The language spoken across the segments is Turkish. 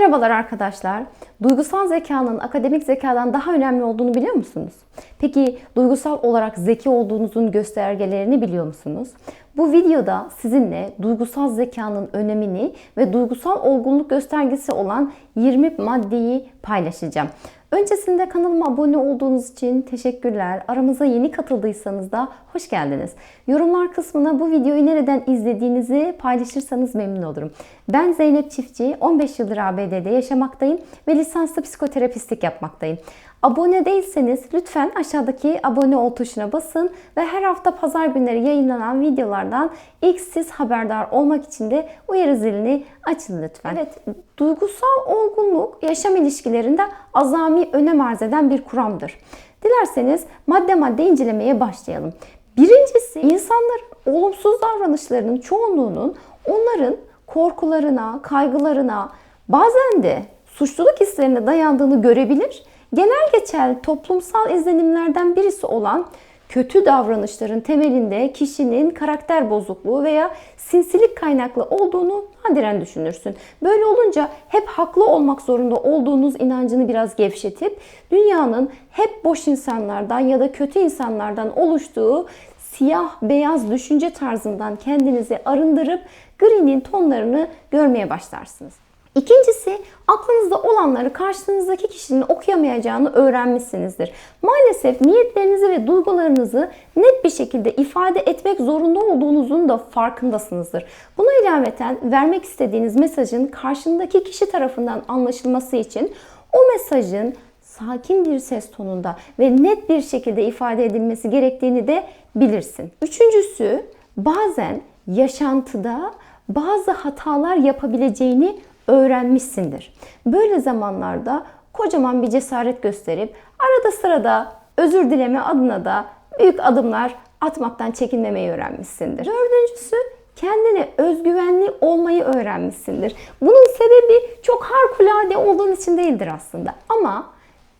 Merhabalar arkadaşlar. Duygusal zekanın akademik zekadan daha önemli olduğunu biliyor musunuz? Peki duygusal olarak zeki olduğunuzun göstergelerini biliyor musunuz? Bu videoda sizinle duygusal zekanın önemini ve duygusal olgunluk göstergesi olan 20 maddeyi paylaşacağım. Öncesinde kanalıma abone olduğunuz için teşekkürler. Aramıza yeni katıldıysanız da hoş geldiniz. Yorumlar kısmına bu videoyu nereden izlediğinizi paylaşırsanız memnun olurum. Ben Zeynep Çiftçi, 15 yıldır ABD'de yaşamaktayım ve lisanslı psikoterapistlik yapmaktayım. Abone değilseniz lütfen aşağıdaki abone ol tuşuna basın ve her hafta pazar günleri yayınlanan videolardan ilk siz haberdar olmak için de uyarı zilini açın lütfen. Evet, duygusal olgunluk yaşam ilişkilerinde azami önem arz eden bir kuramdır. Dilerseniz madde madde incelemeye başlayalım. Birincisi insanların olumsuz davranışlarının çoğunluğunun onların korkularına, kaygılarına, bazen de suçluluk hislerine dayandığını görebilir Genel geçer toplumsal izlenimlerden birisi olan kötü davranışların temelinde kişinin karakter bozukluğu veya sinsilik kaynaklı olduğunu nadiren düşünürsün. Böyle olunca hep haklı olmak zorunda olduğunuz inancını biraz gevşetip dünyanın hep boş insanlardan ya da kötü insanlardan oluştuğu siyah beyaz düşünce tarzından kendinizi arındırıp gri'nin tonlarını görmeye başlarsınız. İkincisi aklınızda olanları karşınızdaki kişinin okuyamayacağını öğrenmişsinizdir. Maalesef niyetlerinizi ve duygularınızı net bir şekilde ifade etmek zorunda olduğunuzun da farkındasınızdır. Buna ilaveten vermek istediğiniz mesajın karşındaki kişi tarafından anlaşılması için o mesajın sakin bir ses tonunda ve net bir şekilde ifade edilmesi gerektiğini de bilirsin. Üçüncüsü bazen yaşantıda bazı hatalar yapabileceğini öğrenmişsindir. Böyle zamanlarda kocaman bir cesaret gösterip arada sırada özür dileme adına da büyük adımlar atmaktan çekinmemeyi öğrenmişsindir. Dördüncüsü kendine özgüvenli olmayı öğrenmişsindir. Bunun sebebi çok harikulade olduğun için değildir aslında. Ama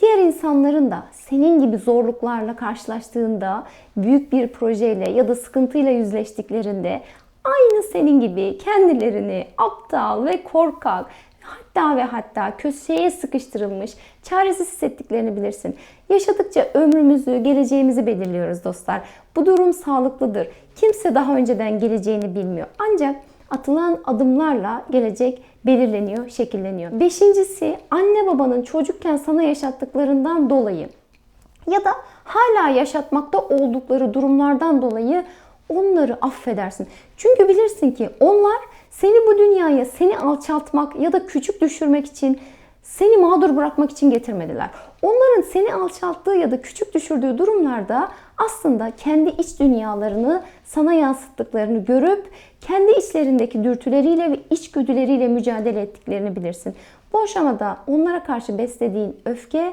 diğer insanların da senin gibi zorluklarla karşılaştığında, büyük bir projeyle ya da sıkıntıyla yüzleştiklerinde aynı senin gibi kendilerini aptal ve korkak hatta ve hatta köşeye sıkıştırılmış, çaresiz hissettiklerini bilirsin. Yaşadıkça ömrümüzü, geleceğimizi belirliyoruz dostlar. Bu durum sağlıklıdır. Kimse daha önceden geleceğini bilmiyor. Ancak atılan adımlarla gelecek belirleniyor, şekilleniyor. Beşincisi anne babanın çocukken sana yaşattıklarından dolayı ya da hala yaşatmakta oldukları durumlardan dolayı onları affedersin. Çünkü bilirsin ki onlar seni bu dünyaya seni alçaltmak ya da küçük düşürmek için seni mağdur bırakmak için getirmediler. Onların seni alçalttığı ya da küçük düşürdüğü durumlarda aslında kendi iç dünyalarını sana yansıttıklarını görüp kendi içlerindeki dürtüleriyle ve içgüdüleriyle mücadele ettiklerini bilirsin. Bu aşamada onlara karşı beslediğin öfke,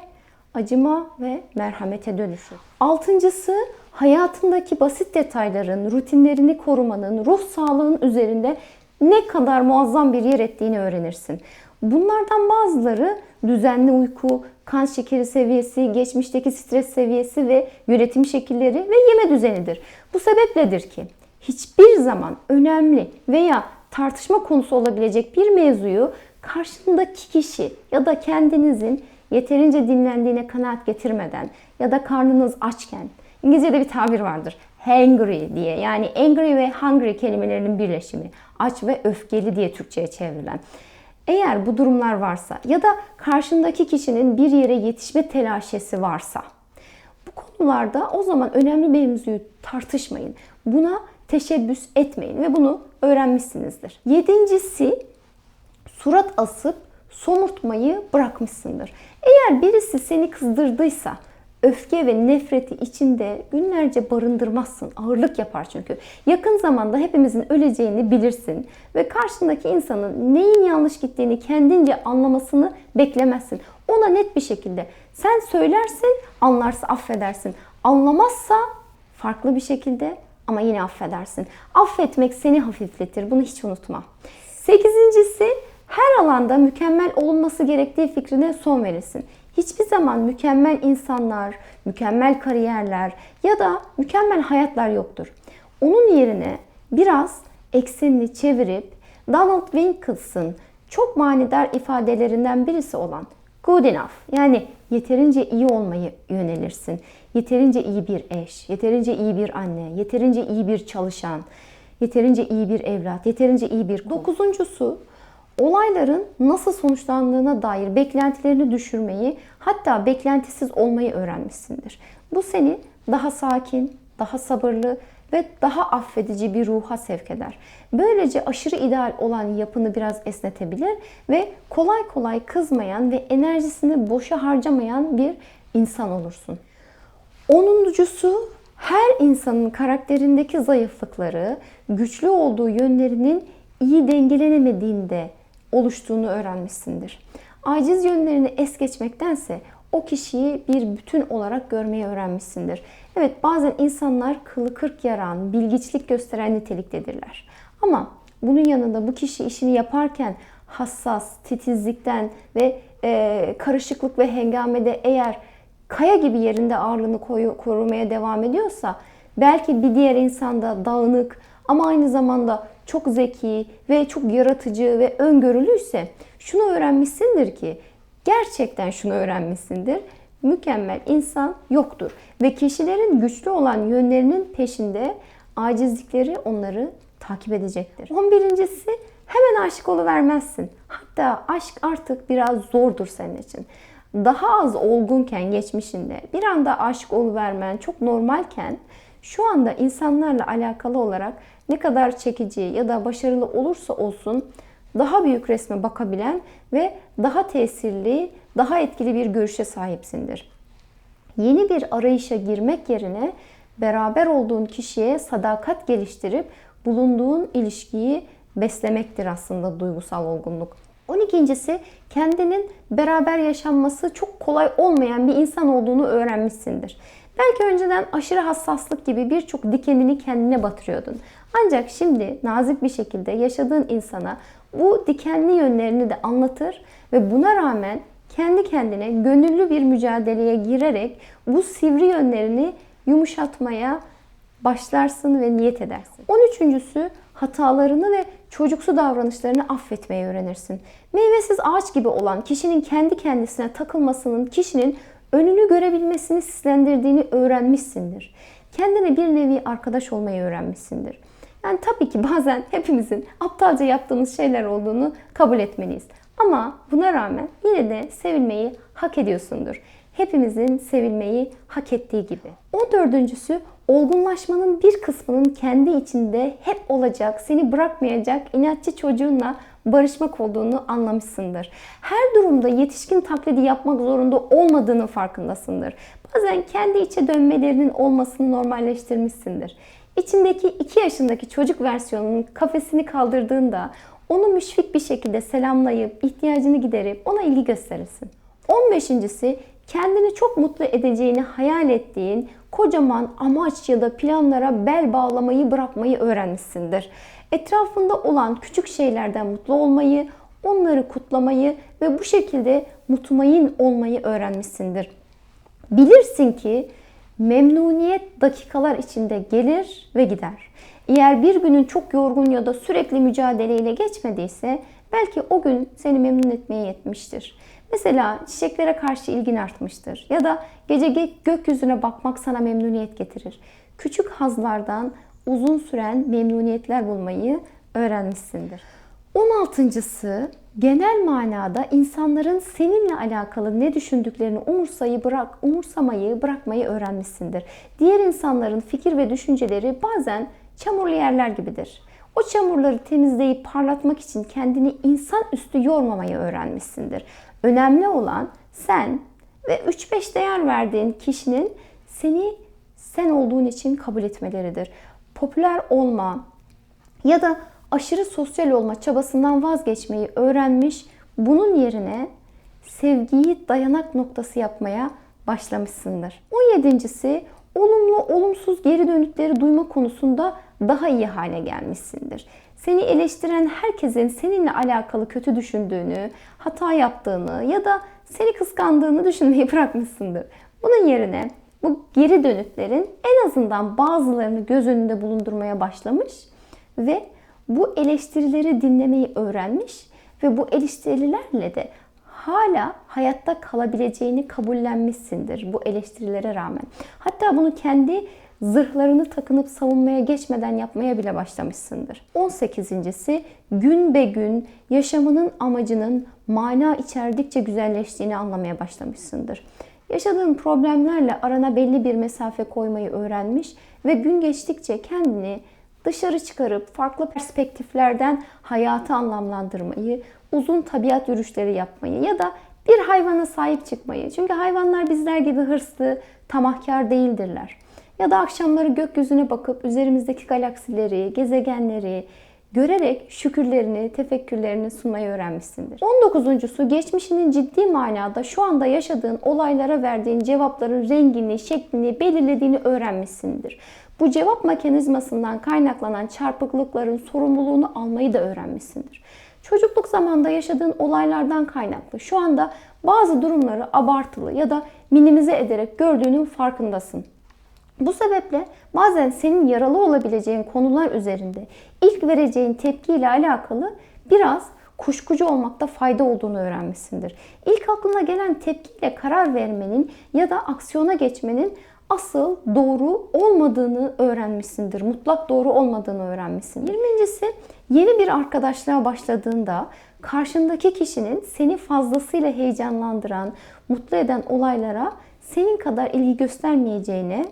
acıma ve merhamete dönüşür. Altıncısı hayatındaki basit detayların, rutinlerini korumanın, ruh sağlığın üzerinde ne kadar muazzam bir yer ettiğini öğrenirsin. Bunlardan bazıları düzenli uyku, kan şekeri seviyesi, geçmişteki stres seviyesi ve yönetim şekilleri ve yeme düzenidir. Bu sebepledir ki hiçbir zaman önemli veya tartışma konusu olabilecek bir mevzuyu karşındaki kişi ya da kendinizin yeterince dinlendiğine kanaat getirmeden ya da karnınız açken İngilizce'de bir tabir vardır. Hangry diye yani angry ve hungry kelimelerinin birleşimi. Aç ve öfkeli diye Türkçe'ye çevrilen. Eğer bu durumlar varsa ya da karşındaki kişinin bir yere yetişme telaşesi varsa bu konularda o zaman önemli mevzuyu tartışmayın. Buna teşebbüs etmeyin ve bunu öğrenmişsinizdir. Yedincisi surat asıp somurtmayı bırakmışsındır. Eğer birisi seni kızdırdıysa öfke ve nefreti içinde günlerce barındırmazsın. Ağırlık yapar çünkü. Yakın zamanda hepimizin öleceğini bilirsin ve karşındaki insanın neyin yanlış gittiğini kendince anlamasını beklemezsin. Ona net bir şekilde sen söylersin, anlarsa affedersin. Anlamazsa farklı bir şekilde ama yine affedersin. Affetmek seni hafifletir. Bunu hiç unutma. Sekizincisi her alanda mükemmel olması gerektiği fikrine son verilsin. Hiçbir zaman mükemmel insanlar, mükemmel kariyerler ya da mükemmel hayatlar yoktur. Onun yerine biraz eksenini çevirip Donald Winkles'ın çok manidar ifadelerinden birisi olan good enough yani yeterince iyi olmayı yönelirsin. Yeterince iyi bir eş, yeterince iyi bir anne, yeterince iyi bir çalışan, yeterince iyi bir evlat, yeterince iyi bir Dokuzuncusu olayların nasıl sonuçlandığına dair beklentilerini düşürmeyi hatta beklentisiz olmayı öğrenmişsindir. Bu seni daha sakin, daha sabırlı ve daha affedici bir ruha sevk eder. Böylece aşırı ideal olan yapını biraz esnetebilir ve kolay kolay kızmayan ve enerjisini boşa harcamayan bir insan olursun. Onuncusu her insanın karakterindeki zayıflıkları, güçlü olduğu yönlerinin iyi dengelenemediğinde oluştuğunu öğrenmişsindir. Aciz yönlerini es geçmektense o kişiyi bir bütün olarak görmeyi öğrenmişsindir. Evet bazen insanlar kılı kırk yaran, bilgiçlik gösteren niteliktedirler. Ama bunun yanında bu kişi işini yaparken hassas, titizlikten ve e, karışıklık ve hengamede eğer kaya gibi yerinde ağırlığını koyu, korumaya devam ediyorsa belki bir diğer insanda dağınık ama aynı zamanda çok zeki ve çok yaratıcı ve öngörülüyse şunu öğrenmişsindir ki gerçekten şunu öğrenmişsindir. Mükemmel insan yoktur ve kişilerin güçlü olan yönlerinin peşinde acizlikleri onları takip edecektir. 11.si hemen aşık vermezsin. Hatta aşk artık biraz zordur senin için. Daha az olgunken geçmişinde bir anda aşık vermen çok normalken şu anda insanlarla alakalı olarak ne kadar çekici ya da başarılı olursa olsun daha büyük resme bakabilen ve daha tesirli, daha etkili bir görüşe sahipsindir. Yeni bir arayışa girmek yerine beraber olduğun kişiye sadakat geliştirip bulunduğun ilişkiyi beslemektir aslında duygusal olgunluk. 12.si kendinin beraber yaşanması çok kolay olmayan bir insan olduğunu öğrenmişsindir. Belki önceden aşırı hassaslık gibi birçok dikenini kendine batırıyordun. Ancak şimdi nazik bir şekilde yaşadığın insana bu dikenli yönlerini de anlatır ve buna rağmen kendi kendine gönüllü bir mücadeleye girerek bu sivri yönlerini yumuşatmaya başlarsın ve niyet edersin. 13.sü hatalarını ve çocuksu davranışlarını affetmeyi öğrenirsin. Meyvesiz ağaç gibi olan kişinin kendi kendisine takılmasının kişinin önünü görebilmesini sislendirdiğini öğrenmişsindir. Kendine bir nevi arkadaş olmayı öğrenmişsindir. Yani tabii ki bazen hepimizin aptalca yaptığımız şeyler olduğunu kabul etmeliyiz. Ama buna rağmen yine de sevilmeyi hak ediyorsundur. Hepimizin sevilmeyi hak ettiği gibi. 14.sü olgunlaşmanın bir kısmının kendi içinde hep olacak, seni bırakmayacak inatçı çocuğunla barışmak olduğunu anlamışsındır. Her durumda yetişkin taklidi yapmak zorunda olmadığının farkındasındır. Bazen kendi içe dönmelerinin olmasını normalleştirmişsindir. İçindeki 2 yaşındaki çocuk versiyonunun kafesini kaldırdığında onu müşfik bir şekilde selamlayıp ihtiyacını giderip ona ilgi gösterirsin. 15.si kendini çok mutlu edeceğini hayal ettiğin kocaman amaç ya da planlara bel bağlamayı bırakmayı öğrenmişsindir. Etrafında olan küçük şeylerden mutlu olmayı, onları kutlamayı ve bu şekilde mutmain olmayı öğrenmişsindir. Bilirsin ki memnuniyet dakikalar içinde gelir ve gider. Eğer bir günün çok yorgun ya da sürekli mücadeleyle geçmediyse belki o gün seni memnun etmeye yetmiştir. Mesela çiçeklere karşı ilgin artmıştır ya da gece gökyüzüne bakmak sana memnuniyet getirir. Küçük hazlardan uzun süren memnuniyetler bulmayı öğrenmişsindir. 16.sı genel manada insanların seninle alakalı ne düşündüklerini umursayı bırak, umursamayı bırakmayı öğrenmişsindir. Diğer insanların fikir ve düşünceleri bazen çamurlu yerler gibidir. O çamurları temizleyip parlatmak için kendini insan üstü yormamayı öğrenmişsindir. Önemli olan sen ve 3-5 değer verdiğin kişinin seni sen olduğun için kabul etmeleridir. Popüler olma ya da aşırı sosyal olma çabasından vazgeçmeyi öğrenmiş, bunun yerine sevgiyi dayanak noktası yapmaya başlamışsındır. 17.si olumlu olumsuz geri dönükleri duyma konusunda daha iyi hale gelmişsindir. Seni eleştiren herkesin seninle alakalı kötü düşündüğünü, hata yaptığını ya da seni kıskandığını düşünmeyi bırakmışsındır. Bunun yerine bu geri dönüklerin en azından bazılarını göz önünde bulundurmaya başlamış ve bu eleştirileri dinlemeyi öğrenmiş ve bu eleştirilerle de hala hayatta kalabileceğini kabullenmişsindir bu eleştirilere rağmen. Hatta bunu kendi zırhlarını takınıp savunmaya geçmeden yapmaya bile başlamışsındır. 18.si gün be gün yaşamının amacının mana içerdikçe güzelleştiğini anlamaya başlamışsındır. Yaşadığın problemlerle arana belli bir mesafe koymayı öğrenmiş ve gün geçtikçe kendini dışarı çıkarıp farklı perspektiflerden hayatı anlamlandırmayı, uzun tabiat yürüyüşleri yapmayı ya da bir hayvana sahip çıkmayı. Çünkü hayvanlar bizler gibi hırslı, tamahkar değildirler. Ya da akşamları gökyüzüne bakıp üzerimizdeki galaksileri, gezegenleri görerek şükürlerini, tefekkürlerini sunmayı öğrenmişsindir. 19.sü geçmişinin ciddi manada şu anda yaşadığın olaylara verdiğin cevapların rengini, şeklini belirlediğini öğrenmişsindir. Bu cevap mekanizmasından kaynaklanan çarpıklıkların sorumluluğunu almayı da öğrenmişsindir. Çocukluk zamanında yaşadığın olaylardan kaynaklı şu anda bazı durumları abartılı ya da minimize ederek gördüğünün farkındasın. Bu sebeple bazen senin yaralı olabileceğin konular üzerinde ilk vereceğin tepkiyle alakalı biraz kuşkucu olmakta fayda olduğunu öğrenmişsindir. İlk aklına gelen tepkiyle karar vermenin ya da aksiyona geçmenin asıl doğru olmadığını öğrenmişsindir. Mutlak doğru olmadığını öğrenmişsindir. 20.si yeni bir arkadaşlığa başladığında karşındaki kişinin seni fazlasıyla heyecanlandıran, mutlu eden olaylara senin kadar ilgi göstermeyeceğine,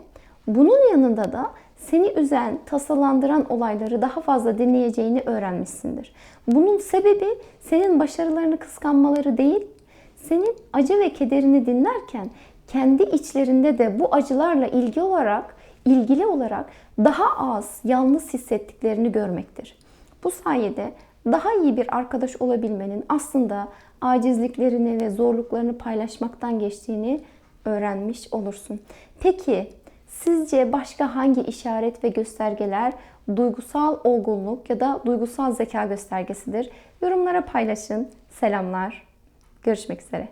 bunun yanında da seni üzen, tasalandıran olayları daha fazla dinleyeceğini öğrenmişsindir. Bunun sebebi senin başarılarını kıskanmaları değil, senin acı ve kederini dinlerken kendi içlerinde de bu acılarla ilgi olarak, ilgili olarak daha az yalnız hissettiklerini görmektir. Bu sayede daha iyi bir arkadaş olabilmenin aslında acizliklerini ve zorluklarını paylaşmaktan geçtiğini öğrenmiş olursun. Peki sizce başka hangi işaret ve göstergeler duygusal olgunluk ya da duygusal zeka göstergesidir? Yorumlara paylaşın. Selamlar. Görüşmek üzere.